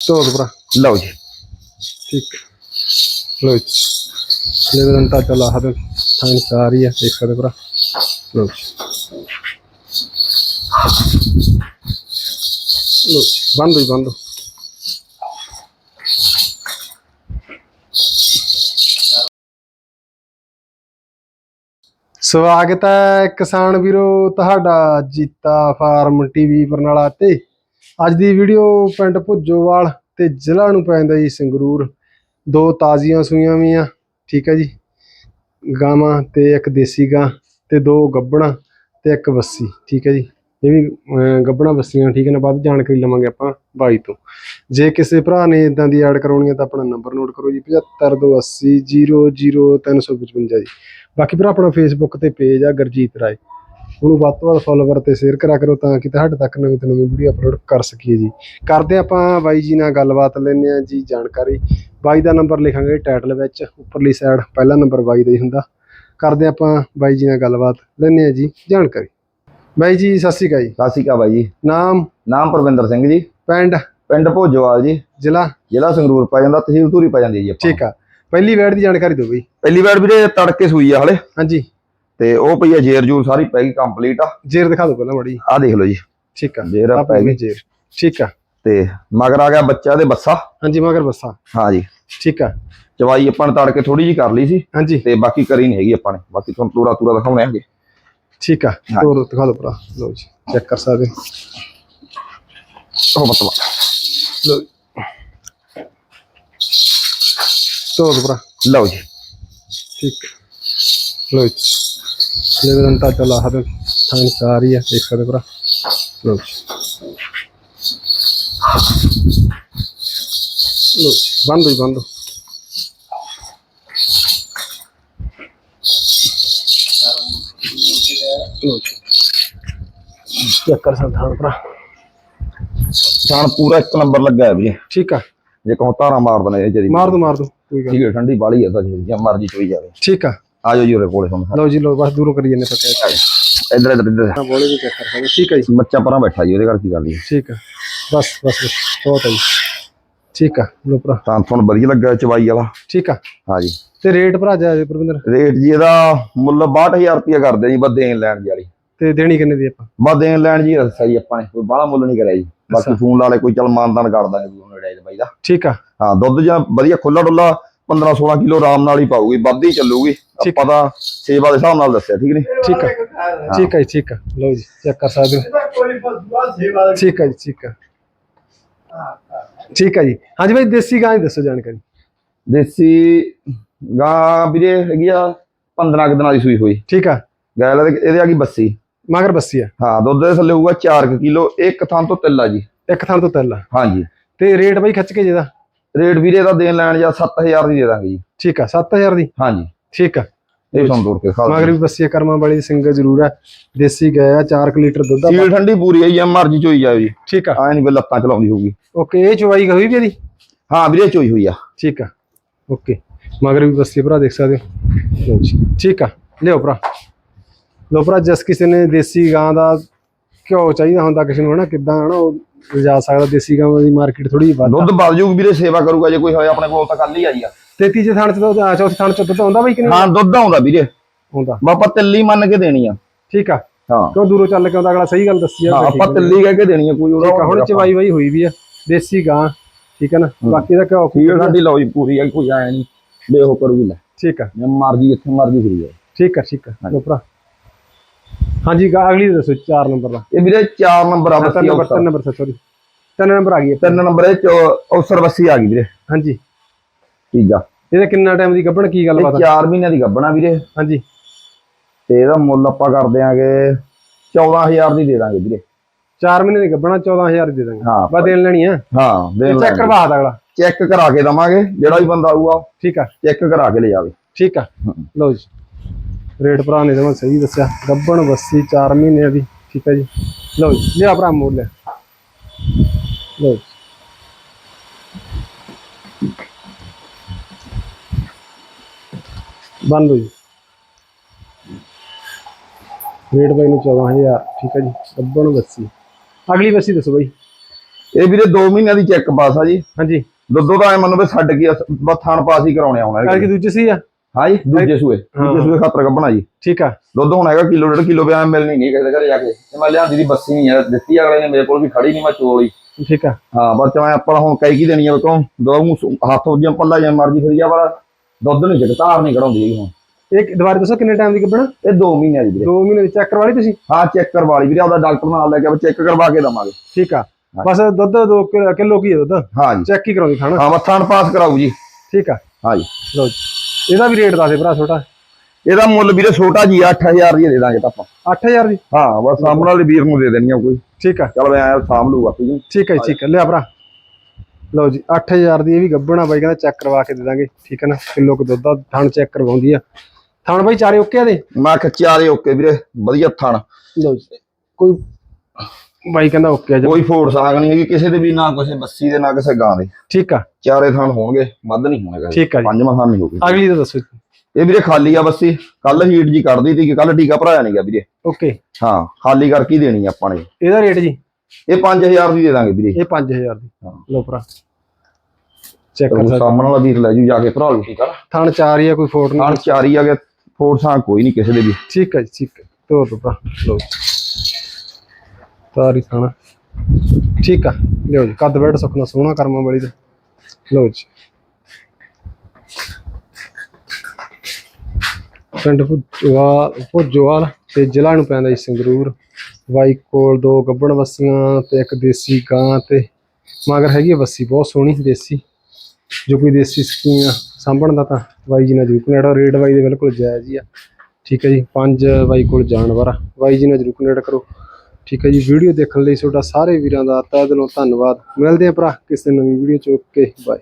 ਧੋ ਦੋ ਭਰਾ। ਲਓ ਜੀ। ਠੀਕ। ਹੈ ਲੋ ਜੀ। ਲੈ ਤਾਂ ਚੱਲਾ ਹਦ। ਥਾਂ ਸਾਰੀ ਹੈ ਦੇਖ ਸਕਦੇ ਭਰਾ। ਲੋ ਜੀ। ਲੋ ਜੀ। ਬੰਦ ਹੋਈ ਬੰਦ ਸਵਾਗਤ ਹੈ ਕਿਸਾਨ ਵੀਰੋ ਤੁਹਾਡਾ ਜੀਤਾ ਫਾਰਮ ਟੀਵੀ ਬਰਨਾਲਾ ਤੇ। ਅੱਜ ਦੀ ਵੀਡੀਓ ਪਿੰਡ ਭੁੱਜੋਵਾਲ ਤੇ ਜ਼ਿਲ੍ਹਾ ਨੂੰ ਪੈਂਦਾ ਜੀ ਸੰਗਰੂਰ। ਦੋ ਤਾਜ਼ੀਆਂ ਸੂਈਆਂ ਵੀ ਆ ਠੀਕ ਹੈ ਜੀ। ਗਾਵਾਂ ਤੇ ਇੱਕ ਦੇਸੀ ਗਾਂ ਤੇ ਦੋ ਗੱਬਣਾ ਤੇ ਇੱਕ ਵੱਸੀ ਠੀਕ ਹੈ ਜੀ। ਇਹ ਵੀ ਅਹ, ਗੱਬਣਾ ਵੱਸੀਆਂ ਠੀਕ ਹੈ ਨਾ? ਵੱਧ ਜਾਣਕਾਰੀ ਲਵਾਂਗੇ ਆਪਾਂ ਬਾਈ ਤੋਂ। ਜੇ ਕਿਸੇ ਭਰਾ ਨੇ ਇਦਾਂ ਦੀ ਐਡ ਕਰਾਉਣੀ ਹੈ ਤਾਂ ਆਪਣਾ ਨੰਬਰ ਨੋਟ ਕਰੋ ਜੀ 7528000355 ਜੀ। ਬਾਕੀ ਭਰਾ ਆਪਣਾ ਫੇਸਬੁੱਕ ਤੇ ਪੇਜ ਆ ਗਰਜੀਤ ਰਾਏ। ਉਹਨੂੰ ਵੱਧ ਤੋਂ ਵੱਧ ਫੋਲੋਵਰ ਤੇ ਸ਼ੇਅਰ ਕਰਿਆ ਕਰੋ ਤਾਂ ਕਿ ਤੁਹਾਡੇ ਤੱਕ ਨਵੀਂ ਤੋਂ ਨਵੀਂ ਵੀਡੀਓ ਅਪਲੋਡ ਕਰ ਸਕੀਏ ਜੀ। ਕਰਦੇ ਆਪਾਂ ਬਾਈ ਜੀ ਨਾਲ ਗੱਲਬਾਤ ਲੈਂਦੇ ਆ ਜੀ ਜਾਣਕਾਰੀ। ਬਾਈ ਦਾ ਨੰਬਰ ਲਿਖਾਂਗੇ ਟਾਈਟਲ ਵਿੱਚ ਉੱਪਰਲੀ ਸਾਈਡ ਪਹਿਲਾ ਨੰਬਰ ਬਾਈ ਦਾ ਹੀ ਹੁੰਦਾ। ਕਰਦੇ ਆਪਾਂ ਬਾਈ ਜੀ ਨਾਲ ਗੱਲਬਾਤ ਲੈਂਦੇ ਆ ਜੀ ਜਾਣਕਾਰੀ। ਬਾਈ ਜੀ ਸਤਿ ਸ਼੍ਰੀ ਅਕਾਲ ਜੀ। ਸਤਿ ਸ਼੍ਰੀ ਅਕਾਲ ਬਾਈ ਜੀ। ਨਾਮ? ਨਾਮ ਪਰਵਿੰਦਰ ਸਿੰਘ ਜੀ। ਪਿੰਡ? ਪਿੰਡ ਭੋਜੋਵਾਲ ਜੀ। ਜ਼ਿਲ੍ਹਾ? ਜ਼ਿਲ੍ਹਾ ਸੰਗਰੂਰ ਪੈ ਜਾਂਦਾ ਤਹਿਸੀਲ ਧੂਰੀ ਪੈ ਜਾਂਦੀ ਜੀ ਆਪਾਂ। ਠੀਕ ਆ। ਪਹਿਲੀ ਵੈਡ ਦੀ ਜਾਣਕਾਰੀ ਦਿਓ ਬਈ। ਪਹਿਲੀ ਵਾਰ ਵੀਰੇ ਤੜਕੇ ਸੂਈ ਆ ਹਲੇ। ਹਾਂਜੀ। ਤੇ ਉਹ ਪਈ ਆ ਜੇਰ ਜੂਰ ਸਾਰੀ ਪੈ ਗਈ ਕੰਪਲੀਟ ਆ। ਜੇਰ ਦਿਖਾ ਦਿਓ ਪਹਿਲਾਂ ਮੜੀ ਆ ਦੇਖ ਲਓ ਜੀ। ਠੀਕ ਆ। ਜੇਰ ਆ ਪੈ ਗਈ। ਜੇਰ। ਠੀਕ ਆ। ਤੇ ਮਗਰ ਆ ਗਿਆ ਬੱਚਾ ਦੇ ਬੱਸਾ। ਹਾਂਜੀ ਮਗਰ ਬੱਸਾ। ਹਾਂ ਜੀ। ਠੀਕ ਆ। ਚਵਾਈ ਆਪਾਂ ਨੇ ਤੜਕੇ ਥੋੜੀ ਜੀ ਕਰ ਲਈ ਸੀ। ਹਾਂਜੀ। ਤੇ ਬਾਕੀ ਕਰੀ ਨਹੀਂ ਹੈਗੀ ਆਪਾਂ ਨੇ। ਬਾਕੀ ਤੁਹਾਨੂੰ ਪੂਰਾ ਪੂਰਾ ਦਿਖਾਉਣੇ ਆਂਗੇ ਠੀਕ ਆ। ਤੋਰ ਦਿਖਾ ਦਿਓ ਭਰਾ। ਲਓ ਜੀ ਚੈੱਕ ਕਰ ਸਕਦੇ। ਹੋ। ਮਤਲਬ ਲਓ। ਤੋਰ ਭਰਾ। ਲਓ ਜੀ। ਠੀਕ। ਲਓ ਜੀ। ਚੱਲਾ ਭਰਾ। ਲਓ ਜੀ। ਲਓ ਜੀ ਬੰਦ ਹੋਈ ਬੰਦ ਲਓ ਜੀ। ਚੈੱਕ ਕਰ ਸਕਦੇ ਹਾਂ ਭਰਾ। ਜਾਨ ਪੂਰਾ ਇੱਕ ਨੰਬਰ ਲੱਗਾ ਹੈ ਵੀਰੇ। ਠੀਕ ਆ। ਜੇ ਕਹੋ ਤਾਰਾ ਮਾਰ ਦਨੇ ਇਹ ਮਾਰ ਦੋ ਮਾਰ ਦੋ। ਠੀਕ ਹੈ ਠੰਡੀ ਬਾਲੀ ਹੈ ਤਾਂ ਜੇ ਮਰਜ਼ੀ ਚੋਈ ਜਾਵੇ। ਠੀਕ ਆ। ਆ ਜਾਓ ਜੀ ਉਰੇ ਕੋਲੇ ਲਓ ਜੀ ਲਓ ਬਸ ਦੂਰੋਂ ਕਰੀ ਜਾਂਦੇ ਪੱਕਾ ਇੱਧਰ ਇੱਧਰ ਇੱਧਰ। ਹਾਂ ਬੋਲੇ ਵੀ ਚੈੱਕ ਕਰ ਸਕਦੇ ਠੀਕ ਹੈ ਜੀ। ਬੱਚਾ ਪਰਾਂ ਬੈਠਾ ਜੀ ਉਹਦੇ ਘਰ ਕੀ ਕਰਦੀ ਠੀਕ ਆ ਬਸ ਬਸ ਬਸ ਬਹੁਤ ਹੈ ਜੀ। ਠੀਕ ਆ ਲੋ ਭਰਾ। ਤਾਂ ਤੁਹਾਨੂੰ ਵਧੀਆ ਲੱਗਾ ਚਵਾਈ ਵਾਲਾ? ਠੀਕ ਆ ਹਾਂ ਜੀ। ਤੇ ਰੇਟ ਭਰਾ ਜਾ ਪ੍ਰਬੰਦਰ ਰੇਟ ਜੀ ਇਹਦਾ ਮੁੱਲ 62000 ਰੁਪਇਆ ਕਰਦੇ ਜੀ ਬਸ ਦੇਣ ਲੈਣ ਜੀ ਵਾਲੀ। ਤੇ ਦੇਣੀ ਕਿੰਨੇ ਦੀ ਆਪਾਂ? ਬਸ ਦੇਣ ਲੈਣ ਜੀ ਦੱਸਿਆ ਜੀ ਆਪਾਂ ਨੇ ਕੋਈ ਬਾਹਲਾ ਮੁੱਲ ਨਹੀਂ ਕਰਿਆ ਜੀ। ਬਾਕੀ ਫੋਨ ਲਾ ਲੈ ਕੋਈ ਚਲ ਮਾਨਦਾਨ ਕਰ ਦਾਂਗੇ ਜੀ ਉਹਨੇ ਬਾਈ ਦਾ। ਠੀਕ ਆ ਹਾਂ ਦੁੱਧ ਜਾਂ ਵਧੀਆ ਖੁੱਲਾ ਡੁੱਲਾ 15 16 ਕਿਲੋ ਆਰਾਮ ਨਾਲ ਹੀ ਪਾਊਗੀ ਵੱਧ ਹੀ ਚੱਲੂਗੀ। ਆਪਾਂ ਤਾਂ ਸੇਵਾ ਦੇ ਹਿਸਾਬ ਨਾਲ ਦੱਸਿਆ ਠੀਕ ਨਹੀਂ? ਠੀਕ ਆ। ਠੀਕ ਆ ਜੀ ਠੀਕ ਆ। ਲਓ ਜੀ ਚੈੱਕ ਕਰ ਸਕਦੇ ਹੋ। ਠੀਕ ਜੀ ਠੀਕ ਆ। ਠੀਕ ਆ ਜੀ। ਹਾਂਜੀ ਭਾਈ ਦੇਸੀ ਗਾਂ ਦੀ ਦੱਸੋ ਜਾਣਕਾਰੀ। ਦੇਸੀ ਗਾਂ ਵੀਰੇ ਹੈਗੀ ਆ 15 ਕੁ ਦਿਨਾਂ ਦੀ ਸੂਈ ਹੋਈ। ਠੀਕ ਆ। ਗੈਲ ਇਹਦੇ ਆ ਗਈ ਬੱਸੀ। ਮਗਰ ਬੱਸੀ ਆ। ਹਾਂ ਦੁੱਧ ਦੇ ਥੱਲੇ ਹੋਊਗਾ 4 ਕਿਲੋ ਇੱਕ ਥਾਂ ਤੋਂ ਤਿੱਲਾ ਜੀ। ਇੱਕ ਥਾਂ ਤੋਂ ਆ। ਹਾਂਜੀ। ਤੇ ਰੇਟ ਬਾਈ ਖੱਚ ਕੇ ਜਿਹਦਾ। ਰੇਟ ਵੀਰੇ ਦਾ ਦੇਣ ਲੈਣ ਜਾਂ 7000 ਦੀ ਦੇ ਦਾਂਗੇ ਜੀ। ਠੀਕ ਆ 7000 ਦੀ? ਹਾਂਜੀ। ਠੀਕ ਆ। ਇਹ ਤੁਹਾਨੂੰ ਤੋੜ ਕੇ ਖਾ ਮਗਰ ਵੀ ਬੱਸੀ ਆ, ਕਰਮਾਂ ਵਾਲੀ ਸਿੰਗਲ ਜ਼ਰੂਰ ਹੈ ਦੇਸੀ ਗਾਂ ਆ 4 ਲੀਟਰ ਦੁੱਧ ਆ। ਸੀਲ ਠੰਡੀ ਪੂਰੀ ਹੈ ਜੀ ਮਰਜ਼ੀ ਚੋਈ ਜਾਓ ਜੀ। ਠੀਕ ਆ। ਐ ਨਹੀਂ ਵੀ ਲੱਤਾਂ ਚਲਾਉਂਦੀ ਹੋਊਗੀ। ਓਕੇ ਇਹ ਚਵਾਈ ਹੋਈ ਵੀ ਇਹਦੀ? ਹਾਂ ਵੀਰੇ ਚੋਈ ਹੋਈ ਆ। ਠੀਕ ਆ। ਓਕੇ। ਮਗਰ ਵੀ ਬੱਸੀ ਭਰਾ ਦੇਖ ਸਕਦੇ ਹੋ। ਠੀਕ ਆ। ਲਿਓ ਭਰਾ। ਲਓ ਭਰਾ ਜਿਸ ਕਿਸੇ ਨੇ ਦੇਸੀ ਗਾਂ ਦਾ ਘਿਓ ਚਾਹੀਦਾ ਹੁੰਦਾ ਕਿਸੇ ਨੂੰ ਹਨਾ ਕਿੱਦਾਂ ਹਨਾ ਲਿਜਾ ਸਕਦਾ ਦੇਸੀ ਗਾਂ ਦੀ ਮਾਰਕੀਟ ਥੋੜੀ ਵੱਧ ਆ। ਦੁੱਧ ਵੱਧ ਵੀਰੇ ਸੇਵਾ ਕਰੂਗਾ ਜੇ ਕੋਈ ਹੋਇਆ ਆਪਣੇ ਕੋਲ ਤਾਂ ਕੱਲ ਹੀ ਆਈ ਆ। ਤੇ ਤੀਜੇ ਥਾਣ ਚ ਦੁੱਧ ਆ ਚੌਥੇ ਥਾਣ ਚ ਦੁੱਧ ਆਉਂਦਾ ਬਈ ਕਿ ਨਹੀਂ ਹਾਂ ਦੁੱਧ ਆਉਂਦਾ ਵੀਰੇ। ਆਉਂਦਾ। ਬਾਪਾ ਤਿੱਲੀ ਮੰਨ ਕੇ ਦੇਣੀ ਆ। ਠੀਕ ਆ। ਹਾਂ। ਕਿਉਂ ਦੂਰੋਂ ਚੱਲ ਕੇ ਆਉਂਦਾ ਅਗਲਾ ਸਹੀ ਗੱਲ ਦੱਸੀ ਆ ਹਾਂ, ਆਪਾਂ ਤਿੱਲੀ ਕਹਿ ਕੇ ਦੇਣੀ ਆ ਕੋਈ ਉਹਦਾ ਆ ਹੁਣ ਚਵਾਈ ਵਾਈ ਹੋਈ ਵੀ ਆ ਦੇਸੀ ਗਾਂ ਠੀਕ ਹੈ ਨਾ? ਬਾਕੀ ਦਾ ਘਿਓ ਫੀਲ ਸਾਡੀ ਲਓ ਜੀ ਪੂਰੀ ਆ ਕੋਈ ਆਇਆ ਨਹੀਂ ਬੇਹੋ ਕਰੂਗੀ ਲੈ। ਠੀਕ ਆ। ਜੇ ਮਰਜ਼ੀ ਜਿੱਥੇ ਮਰਜ਼ੀ ਫਰੀ ਆ ਠੀਕ ਆ ਠੀਕ ਆ। ਲਓ ਭਰਾ। ਹਾਂਜੀ ਗਾ ਅਗਲੀ ਦੱਸੋ 4 ਨੰਬਰ ਦਾ। ਇਹ ਵੀਰੇ 4 ਨੰਬਰ ਆ ਤਿੰਨ ਬੱਸੀ ਨੰਬਰ ਤਿੰਨ ਨੰਬਰ ਸੌਰੀ ਨੰਬਰ ਆ ਗਈ ਹੈ। ਨੰਬਰ ਇਹ ਚ ਅਵਸਰ ਬੱਸੀ ਆ ਗਈ ਵੀਰੇ। ਹਾਂਜੀ। ਤੀਜਾ ਇਹਦਾ ਕਿੰਨਾ ਟਾਈਮ ਦੀ ਗੱਭਣ ਕੀ ਇਹ ਗੱਲਬਾਤ ਆ? 4 ਮਹੀਨਿਆਂ ਦੀ ਗੱਬਣਾ ਵੀਰੇ। ਹਾਂਜੀ। ਤੇ ਇਹਦਾ ਮੁੱਲ ਆਪਾਂ ਕਰ ਦਿਆਂਗੇ 14000 ਦੀ ਦੇ ਦਾਂਗੇ ਵੀਰੇ। 4 ਮਹੀਨੇ ਦੀ ਗੱਭਣਾ 14000 ਦੇ ਦਾਂਗੇ। ਹਾਂ। ਬਸ ਦੇਣ ਲੈਣੀ ਆ? ਹਾਂ ਦੇਣ ਚੈੱਕ ਕਰਵਾ ਦਾ ਅਗਲਾ। ਚੈੱਕ ਕਰਾ ਕੇ ਦਵਾਂਗੇ ਜਿਹੜਾ ਵੀ ਬੰਦਾ ਆਊਗਾ। ਠੀਕ ਆ। ਚੈੱਕ ਕਰਾ ਕੇ ਲੈ ਜਾਵੇ ਠੀਕ ਆ। ਲਓ ਜੀ। ਰੇਟ ਭਰਾ ਨੇ ਜਮਾ ਸਹੀ ਦੱਸਿਆ। ਗੱਭਣ ਬੱਸੀ 4 ਮਹੀਨਿਆਂ ਦੀ ਠੀਕ ਆ ਜੀ। ਲਓ ਜੀ ਲਿਆ ਭਰਾ ਮੋੜ ਲਿਆ। ਲਓ। ਬੰਦ ਹੋ ਜੀ। ਰੇਟ ਬਾਈ ਨੂੰ 14000 ਠੀਕ ਹੈ ਜੀ ਗੱਭਣ ਬੱਸੀ। ਅਗਲੀ ਬੱਸੀ ਦੱਸੋ ਬਾਈ। ਇਹ ਵੀਰੇ 2 ਮਹੀਨਿਆਂ ਦੀ ਚੈੱਕ ਪਾਸ ਆ ਜੀ। ਹਾਂਜੀ। ਦੁੱਧੋ ਤਾਂ ਐ ਮੰਨੋ ਵੀ ਛੱਡ ਕੇ ਬਸ ਥਣ ਪਾਸ ਹੀ ਕਰਾਉਣੇ ਆਉਣਾ ਕਰਕੇ ਦੂਜੀ ਸੀ ਆ? ਹਾਂ ਜੀ। ਦੂਜੇ ਸੂਏ। ਦੂਜੇ ਸੂਏ ਖਾਤਰ ਕੱਢਣਾ ਜੀ। ਠੀਕ ਆ। ਦੁੱਧ ਹੁਣ ਹੈਗਾ ਕਿਲੋ ਡੇਢ ਕਿਲੋ ਬਿਆਨ ਮਿਲਣੀ ਨਹੀਂ ਕਿਸੇ ਦੇ ਘਰੇ ਜਾ ਕੇ। ਤੇ ਮੈਂ ਲਿਆਂਦੀ ਦੀ ਬੱਸੀ ਨਹੀਂ ਹੈ ਦਿੱਤੀ ਅਗਲੇ ਨੇ ਮੇਰੇ ਕੋਲ ਵੀ ਖੜੀ ਨਹੀਂ ਮੈਂ ਚੋਲੀ ਠੀਕ ਆ। ਹਾਂ ਬਸ ਮੈਂ ਆਪਾਂ ਹੁਣ ਕਈ ਕੀ ਦੇਣੀ ਆ ਵੇਖੋ ਦੋ ਹੱਥ ਜਿਹਾ ਪੱਲਾ ਜਿਹਾ ਮਰਜ਼ੀ ਫਿਰ ਜਾ ਪਰ ਦੁੱਧ ਨਹੀਂ ਜਿੱਕ ਧਾਰ ਨਹੀਂ ਕਢਾਉਂਦੀ ਹੁਣ। ਇਹ ਦੁਬਾਰਾ ਦੱਸੋ ਕਿੰਨੇ ਟਾਈਮ ਦੀ ਗੱਬਣਾ ਇਹ 2 ਮਹੀਨਿਆਂ ਦੀ ਵੀਰੇ। 2 ਮਹੀਨੇ ਦੀ ਚੈੱਕ ਕਰਵਾ ਲਈ ਤੁਸੀਂ? ਹਾਂ ਚੈੱਕ ਕਰਵਾ ਲਈ ਵੀਰੇ ਉਹਦਾ ਡਾਕਟਰ ਨਾਲ ਲੈ ਕੇ ਚੈੱਕ ਕਰਵਾ ਕੇ ਦਵਾਂਗੇ। ਠੀਕ ਆ। ਬਸ ਦੁੱਧ 2 ਕਿਲੋ ਕੀ ਦੁੱਧ? ਹਾਂ ਜੀ। ਚੈੱਕ ਹੀ ਕਰਾਉਂਦੀ ਖਾਣਾ। ਹਾਂ ਮੱਥਾਂ ਪਾਸ ਕਰਾਊ ਜੀ। ਠੀਕ ਆ। ਹਾਂ ਜੀ। ਲਓ ਜੀ। ਇਹਦਾ ਵੀ ਰੇਟ ਦੱਸ ਦੇ ਭਰਾ ਛੋਟਾ। ਇਹਦਾ ਮੁੱਲ ਵੀਰੇ ਛੋਟਾ ਜੀ 8000 ਦੀ ਦੇ ਦਾਂਗੇ ਤਾਂ ਆਪਾਂ। 8000 ਦੀ? ਹਾਂ ਬਸ ਸਾਹਮਣੇ ਵਾਲੇ ਵੀਰ ਨੂੰ ਦੇ ਦੇਣੀ ਆ ਕੋਈ। ਠੀਕ ਆ। ਚਲ ਮੈਂ ਆਇਆ ਸਾਂਭ ਲੂਗਾ ਠੀਕ ਹੈ ਠੀਕ ਹੈ ਠੀਕ ਹੈ ਲਿਆ ਭਰਾ। ਲਓ ਜੀ 8000 ਦੀ ਇਹ ਵੀ ਗੱਬਣਾ ਬਾਈ ਕਹਿੰਦਾ ਚੈੱਕ ਕਰਵਾ ਕੇ ਦੇ ਦਾਂਗੇ। ਠੀਕ ਹੈ ਨਾ ਕਿਲੋ ਕੁ ਦੁੱਧ ਦਾ ਥਣ ਚੈੱਕ ਕਰਵਾਉਂਦੀ ਆ। ਥਣ ਬਾਈ ਚਾਰੇ ਓਕੇ ਆ ਦੇ ਮੈਂ ਕਿਹਾ ਚਾਰੇ ਓਕੇ ਵੀਰੇ ਵਧੀਆ ਥਣ। ਲਓ ਜੀ ਕੋਈ ਬਾਈ ਕਹਿੰਦਾ ਓਕੇ ਆ ਜੀ। ਕੋਈ ਫੋੜ ਸਾਗ ਨਹੀਂ ਹੈਗੀ ਕਿਸੇ ਦੇ ਵੀ ਨਾ ਕਿਸੇ ਬੱਸੀ ਦੇ ਨਾ ਕਿਸੇ ਗਾਂ ਦੇ। ਠੀਕ ਆ। ਚਾਰੇ ਥਣ ਹੋਣਗੇ ਵੱਧ ਨਹੀਂ ਹੋਣੇ ਕਿਸੇ ਦੇ। ਠੀਕ ਆ ਜੀ। ਪੰਜਵਾਂ ਥਣ ਨਹੀਂ ਹੋਊਗੀ। ਅਗਲੀ ਦਾ ਦੱਸੋ ਇਹ ਵੀਰੇ ਖਾਲੀ ਆ ਬੱਸੀ ਕੱਲ ਹੀਟ ਜੀ ਕੱਢਦੀ ਸੀ ਕਿ ਕੱਲ ਟੀਕਾ ਭਰਾਇਆ ਨਹੀਂਗਾ ਵੀਰੇ। ਓਕੇ। ਹਾਂ ਖਾਲੀ ਕਰਕੇ ਹੀ ਦੇਣੀ ਆ ਆਪਾਂ ਨੇ। ਇਹਦਾ ਰੇਟ ਜੀ? ਇਹ 5000 ਦੀ ਦੇ ਦਾਂਗੇ ਵੀਰੇ। ਇਹ 5000 ਦੀ। ਹਾਂ। ਲਓ ਭਰਾ। ਚੈੱਕ ਕਰ ਤੇ ਸਕਦੇ ਸਾਹਮਣੇ ਵਾਲਾ ਵੀਰ ਲੈ ਜੂ ਜਾ ਕੇ ਭਰਾ ਲੂ ਠੀਕ ਆ ਥਣ ਚਾਰ ਹੀ ਆ ਕੋਈ ਫੋਟ ਨਹੀਂ। ਥਣ ਚਾਰੀ ਆ ਗਿਆ ਫੋੜ ਸਾਂ ਕੋਈ ਨਹੀਂ ਕਿਸੇ ਦੇ ਵੀ। ਠੀਕ ਹੈ ਜੀ ਠੀਕ ਹੈ ਤੋਰ ਦੋ ਭਰਾ। ਲਓ। ਤਾਰੀ ਥਾਣਾ। ਠੀਕ ਆ, ਲਿਓ ਜੀ, ਕੱਦ ਬੈਠ ਸੁਖਣਾ ਸੋਹਣਾ ਕਰਮਾਂ ਵਾਲੀ ਦਾ ਲਓ ਜੀ। ਪਿੰਡ ਭੁੱਜੋਵਾਲ ਭੁੱਜੋਵਾਲ ਤੇ ਜ਼ਿਲ੍ਹਾ ਨੂੰ ਪੈਂਦਾ ਜੀ ਸੰਗਰੂਰ। ਬਾਈ ਕੋਲ ਦੋ ਗੱਬਣ ਵੱਸੀਆਂ ਤੇ ਇੱਕ ਦੇਸੀ ਗਾਂ ਤੇ ਮਗਰ ਹੈਗੀ ਆ ਵੱਸੀ, ਬਹੁਤ ਸੋਹਣੀ ਦੇਸੀ। ਜੋ ਕੋਈ ਦੇਸੀ ਸਕੀਮ ਸਾਂਭਣ ਦਾ ਤਾਂ ਵਾਈ ਜੀ ਨਾਲ ਜਰੂਰ ਕਨੇਡਾ ਰੇਟ ਵਾਈ ਦੇ ਬਿਲਕੁਲ ਜਾਇਜ਼ ਹੀ ਆ। ਠੀਕ ਹੈ ਜੀ, ਪੰਜ ਵਾਈ ਕੋਲ ਜਾਨਵਰ ਆ, ਵਾਈ ਜੀ ਨਾਲ ਜਰੂਰ ਕਨੇਡਾ ਕਰੋ। ਠੀਕ ਹੈ ਜੀ, ਵੀਡੀਓ ਦੇਖਣ ਲਈ ਤੁਹਾਡਾ ਸਾਰੇ ਵੀਰਾਂ ਦਾ ਤਹਿ ਦਿਲੋਂ ਧੰਨਵਾਦ। ਮਿਲਦੇ ਹਾਂ ਭਰਾ ਕਿਸੇ ਨਵੀਂ ਵੀਡੀਓ ਚ। Okay bye